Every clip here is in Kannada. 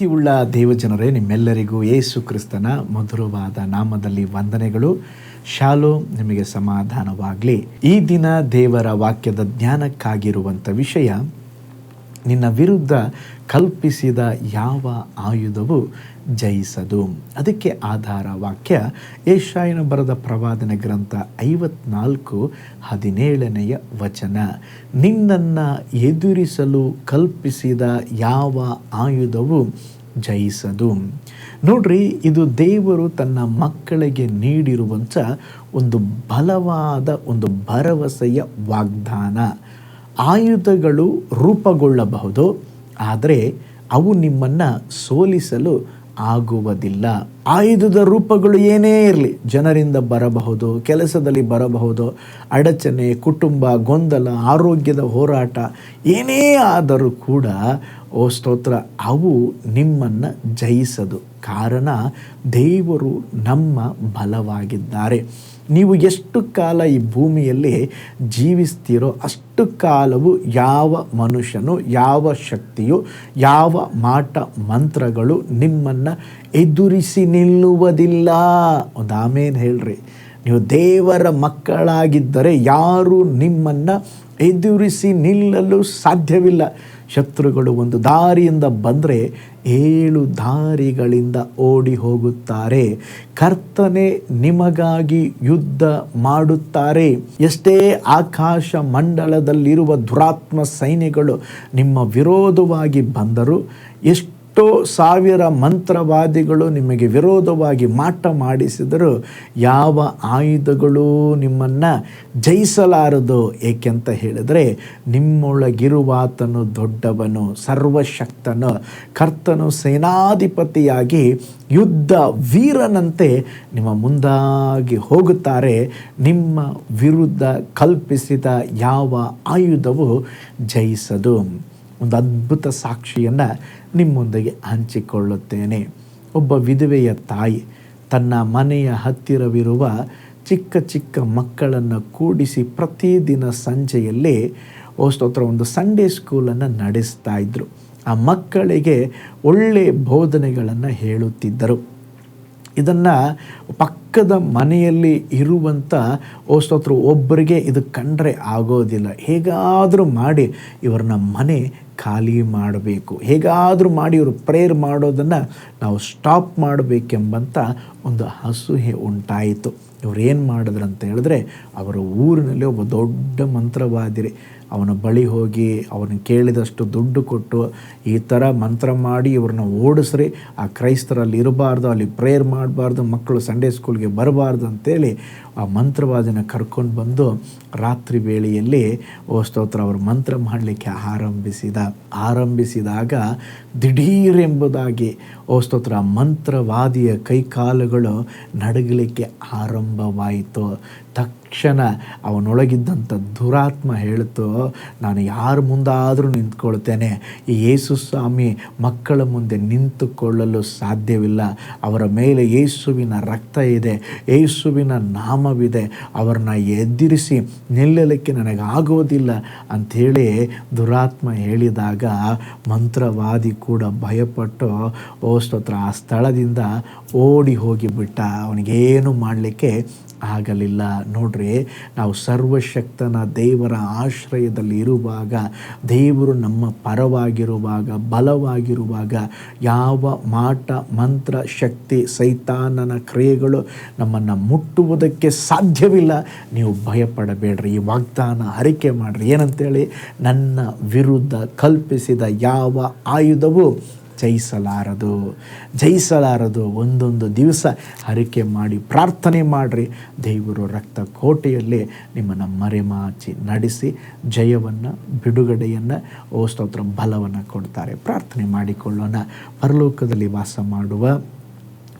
ಪ್ರೀತಿಯುಳ್ಳ ದೇವಜನರೇ, ನಿಮ್ಮೆಲ್ಲರಿಗೂ ಯೇಸು ಕ್ರಿಸ್ತನ ಮಧುರವಾದ ನಾಮದಲ್ಲಿ ವಂದನೆಗಳು. ಶಾಲೋ ನಿಮಗೆ ಸಮಾಧಾನವಾಗಲಿ. ಈ ದಿನ ದೇವರ ವಾಕ್ಯದ ಜ್ಞಾನಕ್ಕಾಗಿರುವಂಥ ವಿಷಯ, ನಿನ್ನ ವಿರುದ್ಧ ಕಲ್ಪಿಸಿದ ಯಾವ ಆಯುಧವು ಜಯಿಸದು? ಅದಕ್ಕೆ ಆಧಾರ ವಾಕ್ಯ ಏಷಾಯನ ಬರೆದ ಪ್ರವಾದನ ಗ್ರಂಥ ಐವತ್ನಾಲ್ಕು, ಹದಿನೇಳನೆಯ ವಚನ. ನಿನ್ನನ್ನು ಎದುರಿಸಲು ಕಲ್ಪಿಸಿದ ಯಾವ ಆಯುಧವು ಜಯಿಸದು. ನೋಡ್ರಿ, ಇದು ದೇವರು ತನ್ನ ಮಕ್ಕಳಿಗೆ ನೀಡಿರುವಂಥ ಒಂದು ಬಲವಾದ ಒಂದು ಭರವಸೆಯ ವಾಗ್ದಾನ. ಆಯುಧಗಳು ರೂಪುಗೊಳ್ಳಬಹುದು, ಆದರೆ ಅವು ನಿಮ್ಮನ್ನು ಸೋಲಿಸಲು ಆಗುವುದಿಲ್ಲ. ಆಯುಧದ ರೂಪಗಳು ಏನೇ ಇರಲಿ, ಜನರಿಂದ ಬರಬಹುದು, ಕೆಲಸದಲ್ಲಿ ಬರಬಹುದು, ಅಡಚಣೆ, ಕುಟುಂಬ, ಗೊಂದಲ, ಆರೋಗ್ಯದ ಹೋರಾಟ, ಏನೇ ಆದರೂ ಕೂಡ, ಓ ಸ್ತೋತ್ರ, ಅವು ನಿಮ್ಮನ್ನು ಜಯಿಸದು. ಕಾರಣ, ದೇವರು ನಮ್ಮ ಬಲವಾಗಿದ್ದಾರೆ. ನೀವು ಎಷ್ಟು ಕಾಲ ಈ ಭೂಮಿಯಲ್ಲಿ ಜೀವಿಸ್ತೀರೋ ಅಷ್ಟು ಕಾಲವು ಯಾವ ಮನುಷ್ಯನು, ಯಾವ ಶಕ್ತಿಯು, ಯಾವ ಮಾಟ ಮಂತ್ರಗಳು ನಿಮ್ಮನ್ನು ಎದುರಿಸಿ ನಿಲ್ಲುವುದಿಲ್ಲ. ಒಂದು ಆಮೇಲೆ ಹೇಳ್ರಿ. ನೀವು ದೇವರ ಮಕ್ಕಳಾಗಿದ್ದರೆ ಯಾರು ನಿಮ್ಮನ್ನು ಎದುರಿಸಿ ನಿಲ್ಲಲು ಸಾಧ್ಯವಿಲ್ಲ. ಶತ್ರುಗಳು ಒಂದು ದಾರಿಯಿಂದ ಬಂದರೆ ಏಳು ದಾರಿಗಳಿಂದ ಓಡಿ ಹೋಗುತ್ತಾರೆ. ಕರ್ತನೆ ನಿಮಗಾಗಿ ಯುದ್ಧ ಮಾಡುತ್ತಾರೆ. ಎಷ್ಟೇ ಆಕಾಶ ಮಂಡಲದಲ್ಲಿರುವ ದುರಾತ್ಮ ಸೈನ್ಯಗಳು ನಿಮ್ಮ ವಿರೋಧವಾಗಿ ಬಂದರೂ ಎಷ್ಟು ಎಷ್ಟೋ ಸಾವಿರ ಮಂತ್ರವಾದಿಗಳು ನಿಮಗೆ ವಿರೋಧವಾಗಿ ಮಾಟ ಮಾಡಿಸಿದರೂ ಯಾವ ಆಯುಧಗಳು ನಿಮ್ಮನ್ನು ಜಯಿಸಲಾರದು, ಏಕೆಂತ ಹೇಳಿದರೆ ನಿಮ್ಮೊಳಗಿರುವಾತನು ದೊಡ್ಡವನು, ಸರ್ವಶಕ್ತನು. ಕರ್ತನು ಸೇನಾಧಿಪತಿಯಾಗಿ ಯುದ್ಧ ವೀರನಂತೆ ನಿಮ್ಮ ಮುಂದಾಗಿ ಹೋಗುತ್ತಾರೆ. ನಿಮ್ಮ ವಿರುದ್ಧ ಕಲ್ಪಿಸಿದ ಯಾವ ಆಯುಧವು ಜಯಿಸದು? ಒಂದು ಅದ್ಭುತ ಸಾಕ್ಷಿಯನ್ನು ನಿಮ್ಮೊಂದಿಗೆ ಹಂಚಿಕೊಳ್ಳುತ್ತೇನೆ. ಒಬ್ಬ ವಿಧವೆಯ ತಾಯಿ ತನ್ನ ಮನೆಯ ಹತ್ತಿರವಿರುವ ಚಿಕ್ಕ ಚಿಕ್ಕ ಮಕ್ಕಳನ್ನು ಕೂಡಿಸಿ ಪ್ರತಿದಿನ ಸಂಜೆಯಲ್ಲಿ ಸ್ತೋತ್ರ, ಒಂದು ಸಂಡೇ ಸ್ಕೂಲನ್ನು ನಡೆಸ್ತಾ ಇದ್ದರು ಆ ಮಕ್ಕಳಿಗೆ ಒಳ್ಳೆಯ ಬೋಧನೆಗಳನ್ನು ಹೇಳುತ್ತಿದ್ದರು. ಇದನ್ನು ಪಕ್ಕದ ಮನೆಯಲ್ಲಿ ಇರುವಂಥ ಓಸ್ತೋತ್ರ ಸ್ತೋತ್ರ ಒಬ್ಬರಿಗೆ ಇದು ಕಂಡ್ರೆ ಆಗೋದಿಲ್ಲ. ಹೇಗಾದರೂ ಮಾಡಿ ಇವ್ರನ್ನ ಮನೆ ಖಾಲಿ ಮಾಡಬೇಕು. ಹೇಗಾದರೂ ಮಾಡಿ ಇವರು ಪ್ರೇಯರ್ ಮಾಡೋದನ್ನು ನಾವು ಸ್ಟಾಪ್ ಮಾಡಬೇಕೆಂಬಂಥ ಒಂದು ಅಸೂಹೆ ಉಂಟಾಯಿತು. ಇವ್ರು ಏನು ಮಾಡಿದ್ರು ಅಂತ ಹೇಳಿದ್ರೆ, ಅವರ ಊರಿನಲ್ಲಿ ಒಬ್ಬ ದೊಡ್ಡ ಮಂತ್ರವಾದಿರಿ. ಅವನ ಬಳಿ ಹೋಗಿ ಅವನು ಕೇಳಿದಷ್ಟು ದುಡ್ಡು ಕೊಟ್ಟು ಈ ಥರ ಮಂತ್ರ ಮಾಡಿ ಇವ್ರನ್ನ ಓಡಿಸ್ರಿ, ಆ ಕ್ರೈಸ್ತರಲ್ಲಿ ಇರಬಾರ್ದು, ಅಲ್ಲಿ ಪ್ರೇಯರ್ ಮಾಡಬಾರ್ದು, ಮಕ್ಕಳು ಸಂಡೇ ಸ್ಕೂಲ್ಗೆ ಬರಬಾರ್ದು ಅಂತೇಳಿ ಆ ಮಂತ್ರವಾದಿನ ಕರ್ಕೊಂಡು ಬಂದು ರಾತ್ರಿ ವೇಳೆಯಲ್ಲಿ, ಓ ಸ್ತೋತ್ರ, ಅವರು ಮಂತ್ರ ಮಾಡಲಿಕ್ಕೆ ಆರಂಭಿಸಿದ. ಆರಂಭಿಸಿದಾಗ ದಿಢೀರೆಂಬುದಾಗಿ, ಓ ಸ್ತೋತ್ರ, ಮಂತ್ರವಾದಿಯ ಕೈಕಾಲುಗಳು ನಡಗಲಿಕ್ಕೆ ಆರಂಭವಾಯಿತು. ತಕ್ಷಣ ಅವನೊಳಗಿದ್ದಂಥ ದುರಾತ್ಮ ಹೇಳ್ತು, ನಾನು ಯಾರ ಮುಂದಾದರೂ ನಿಂತ್ಕೊಳ್ತೇನೆ. ಈ ಯೇಸು ಸ್ವಾಮಿ ಮಕ್ಕಳ ಮುಂದೆ ನಿಂತುಕೊಳ್ಳಲು ಸಾಧ್ಯವಿಲ್ಲ. ಅವರ ಮೇಲೆ ಯೇಸುವಿನ ರಕ್ತ ಇದೆ, ಯೇಸುವಿನ ನಾಮವಿದೆ. ಅವ್ರನ್ನ ಎದುರಿಸಿ ನಿಲ್ಲಲಿಕ್ಕೆ ನನಗೆ ಆಗೋದಿಲ್ಲ ಅಂಥೇಳಿ ದುರಾತ್ಮ ಹೇಳಿದಾಗ ಮಂತ್ರವಾದಿ ಕೂಡ ಭಯಪಟ್ಟು, ಓ ಸ್ತೋತ್ರ, ಆ ಸ್ಥಳದಿಂದ ಓಡಿ ಹೋಗಿಬಿಟ್ಟ. ಅವನಿಗೇನು ಮಾಡಲಿಕ್ಕೆ ಆಗಲಿಲ್ಲ. ನೋಡ್ರಿ, ನಾವು ಸರ್ವಶಕ್ತನ ದೇವರ ಆಶ್ರಯದಲ್ಲಿ ಇರುವಾಗ, ದೇವರು ನಮ್ಮ ಪರವಾಗಿರುವಾಗ, ಬಲವಾಗಿರುವಾಗ, ಯಾವ ಮಾಟ, ಮಂತ್ರ, ಶಕ್ತಿ, ಸೈತಾನನ ಕ್ರಿಯೆಗಳು ನಮ್ಮನ್ನು ಮುಟ್ಟುವುದಕ್ಕೆ ಸಾಧ್ಯವಿಲ್ಲ. ನೀವು ಭಯಪಡಬೇಡ್ರಿ. ಈ ವಾಗ್ದಾನ ಹರಿಕೆ ಮಾಡಿರಿ. ಏನಂತೇಳಿ, ನನ್ನ ವಿರುದ್ಧ ಕಲ್ಪಿಸಿದ ಯಾವ ಆಯುಧವು ಜಯಿಸಲಾರದು ಜಯಿಸಲಾರದು. ಒಂದೊಂದು ದಿವಸ ಹರಿಕೆ ಮಾಡಿ ಪ್ರಾರ್ಥನೆ ಮಾಡಿರಿ. ದೇವರು ರಕ್ತ ಕೋಟೆಯಲ್ಲಿ ನಿಮ್ಮನ್ನು ಮರೆಮಾಚಿ ನಡೆಸಿ ಜಯವನ್ನು, ಬಿಡುಗಡೆಯನ್ನು, ಓ ಸ್ತೋತ್ರ, ಬಲವನ್ನು ಕೊಡ್ತಾರೆ. ಪ್ರಾರ್ಥನೆ ಮಾಡಿಕೊಳ್ಳೋಣ. ಪರಲೋಕದಲ್ಲಿ ವಾಸ ಮಾಡುವ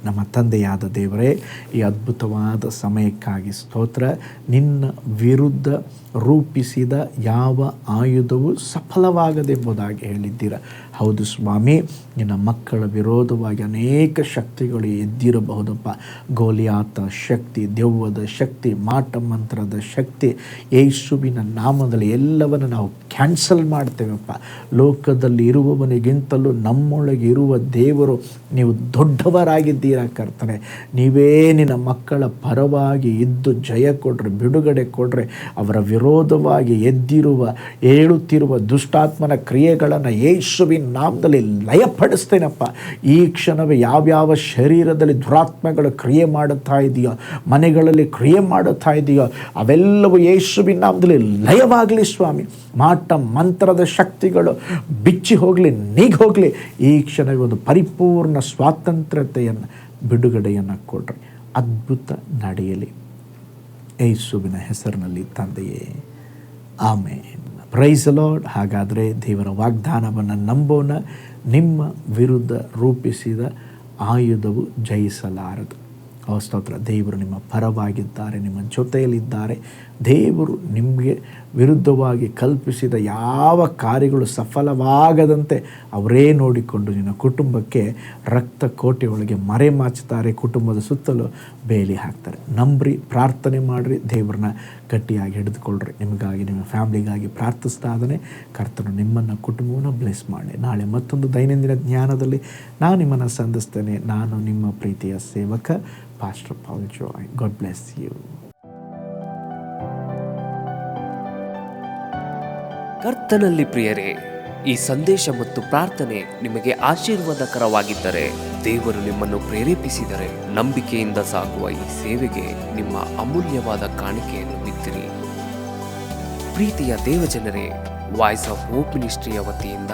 ನಮ್ಮ ತಂದೆಯಾದ ದೇವರೇ, ಈ ಅದ್ಭುತವಾದ ಸಮಯಕ್ಕಾಗಿ ಸ್ತೋತ್ರ. ನಿನ್ನ ವಿರುದ್ಧ ರೂಪಿಸಿದ ಯಾವ ಆಯುಧವು ಸಫಲವಾಗದೆಂಬುದಾಗಿ ಹೇಳಿದ್ದೀರ? ಹೌದು ಸ್ವಾಮಿ, ನಿನ್ನ ಮಕ್ಕಳ ವಿರೋಧವಾಗಿ ಅನೇಕ ಶಕ್ತಿಗಳು ಎದ್ದಿರಬಹುದಪ್ಪ. ಗೋಲಿಯಾತ ಶಕ್ತಿ, ದೆವ್ವದ ಶಕ್ತಿ, ಮಾಟ ಮಂತ್ರದ ಶಕ್ತಿ, ಯೇಸುವಿನ ನಾಮದಲ್ಲಿ ಎಲ್ಲವನ್ನು ನಾವು ಕ್ಯಾನ್ಸಲ್ ಮಾಡ್ತೇವಪ್ಪ. ಲೋಕದಲ್ಲಿ ಇರುವವನಿಗಿಂತಲೂ ನಮ್ಮೊಳಗೆ ಇರುವ ದೇವರು ನೀವು ದೊಡ್ಡವರಾಗಿದ್ದೀರಾ ಕರ್ತನೆ. ನೀವೇ ನಿನ್ನ ಮಕ್ಕಳ ಪರವಾಗಿ ಇದ್ದು ಜಯ ಕೊಡ್ರಿ, ಬಿಡುಗಡೆ ಕೊಡ್ರಿ. ಅವರ ವಿರೋಧವಾಗಿ ಎದ್ದಿರುವ, ಏಳುತ್ತಿರುವ ದುಷ್ಟಾತ್ಮನ ಕ್ರಿಯೆಗಳನ್ನು ಯೇಸುವಿನ ನಾಮದಲ್ಲಿ ಲಯಪಡಿಸ್ತೇನಪ್ಪ. ಈ ಕ್ಷಣವೇ ಯಾವ್ಯಾವ ಶರೀರದಲ್ಲಿ ದುರಾತ್ಮಗಳು ಕ್ರಿಯೆ ಮಾಡುತ್ತಾ ಇದೆಯೋ, ಮನೆಗಳಲ್ಲಿ ಕ್ರಿಯೆ ಮಾಡುತ್ತಾ ಇದೆಯೋ, ಅವೆಲ್ಲವೂ ಯೇಸುವಿನ ನಾಮದಲ್ಲಿ ಲಯವಾಗಲಿ ಸ್ವಾಮಿ. ಮಾಟ ಮಂತ್ರದ ಶಕ್ತಿಗಳು ಬಿಚ್ಚಿ ಹೋಗಲಿ ನೀಗಿ ಹೋಗಲಿ ಈ ಕ್ಷಣವೇ ಒಂದು ಪರಿಪೂರ್ಣ ಸ್ವಾತಂತ್ರ್ಯತೆಯನ್ನು ಬಿಡುಗಡೆಯನ್ನು ಕೊಡ್ರಿ. ಅದ್ಭುತ ನಡೆಯಲಿ. ಯೇಸುವಿನ ಹೆಸರಿನಲ್ಲಿ ತಂದೆಯೇ. ಆಮೇನ್. ಪ್ರೈಸ್ ಲಾರ್ಡ್ ಹಾಗಾದರೆ ದೇವರ ವಾಗ್ದಾನವನ್ನು ನಂಬೋಣ. ನಿಮ್ಮ ವಿರುದ್ಧ ರೂಪಿಸಿದ ಆಯುಧವು ಜಯಿಸಲಾರದು. ಸ್ತೋತ್ರ ದೇವರು ನಿಮ್ಮ ಪರವಾಗಿದ್ದಾರೆ, ನಿಮ್ಮ ಜೊತೆಯಲ್ಲಿದ್ದಾರೆ. ದೇವರು ನಿಮಗೆ ವಿರುದ್ಧವಾಗಿ ಕಲ್ಪಿಸಿದ ಯಾವ ಕಾರ್ಯಗಳು ಸಫಲವಾಗದಂತೆ ಅವರೇ ನೋಡಿಕೊಂಡು ನಿನ್ನ ಕುಟುಂಬಕ್ಕೆ ರಕ್ತ ಕೋಟೆಯೊಳಗೆ ಮರೆ ಮಾಚುತ್ತಾರೆ, ಕುಟುಂಬದ ಸುತ್ತಲೂ ಬೇಲಿ ಹಾಕ್ತಾರೆ. ನಂಬ್ರಿ, ಪ್ರಾರ್ಥನೆ ಮಾಡಿರಿ, ದೇವ್ರನ್ನ ಗಟ್ಟಿಯಾಗಿ ಹಿಡಿದುಕೊಳ್ಳ್ರಿ. ನಿಮಗಾಗಿ, ನಿಮ್ಮ ಫ್ಯಾಮ್ಲಿಗಾಗಿ ಪ್ರಾರ್ಥಿಸ್ತಾ ಇದ್ದಾನೆ. ಕರ್ತನು ನಿಮ್ಮನ್ನು, ಕುಟುಂಬವನ್ನು ಬ್ಲೆಸ್ ಮಾಡಿ ನಾಳೆ ಮತ್ತೊಂದು ದೈನಂದಿನ ಜ್ಞಾನದಲ್ಲಿ ನಾನು ನಿಮ್ಮನ್ನು ಸಂಧಿಸ್ತೇನೆ. ನಾನು ನಿಮ್ಮ ಪ್ರೀತಿಯ ಸೇವಕ. Pastor Paul Joy. God bless you. ಕರ್ತನಲ್ಲಿ ಪ್ರಿಯರೇ, ಈ ಸಂದೇಶ ಮತ್ತು ಪ್ರಾರ್ಥನೆ ನಿಮಗೆ ಆಶೀರ್ವಾದಕರವಾಗಿದ್ದರೆ ದೇವರು ನಿಮ್ಮನ್ನು ಪ್ರೇರೇಪಿಸಿದರೆ ನಂಬಿಕೆಯಿಂದ ಸಾಗುವ ಈ ಸೇವೆಗೆ ನಿಮ್ಮ ಅಮೂಲ್ಯವಾದ ಕಾಣಿಕೆಯನ್ನು ಬಿತ್ತಿರಿ ಪ್ರೀತಿಯ ದೇವಜನರೇ ವಾಯ್ಸ್ ಆಫ್ ಹೋಪ್ ಮಿನಿಸ್ಟ್ರಿಯ ವತಿಯಿಂದ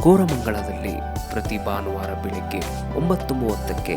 ಕೋರಮಂಗಳದಲ್ಲಿ ಪ್ರತಿ ಭಾನುವಾರ ಬೆಳಿಗ್ಗೆ ಒಂಬತ್ತು ಮೂವತ್ತಕ್ಕೆ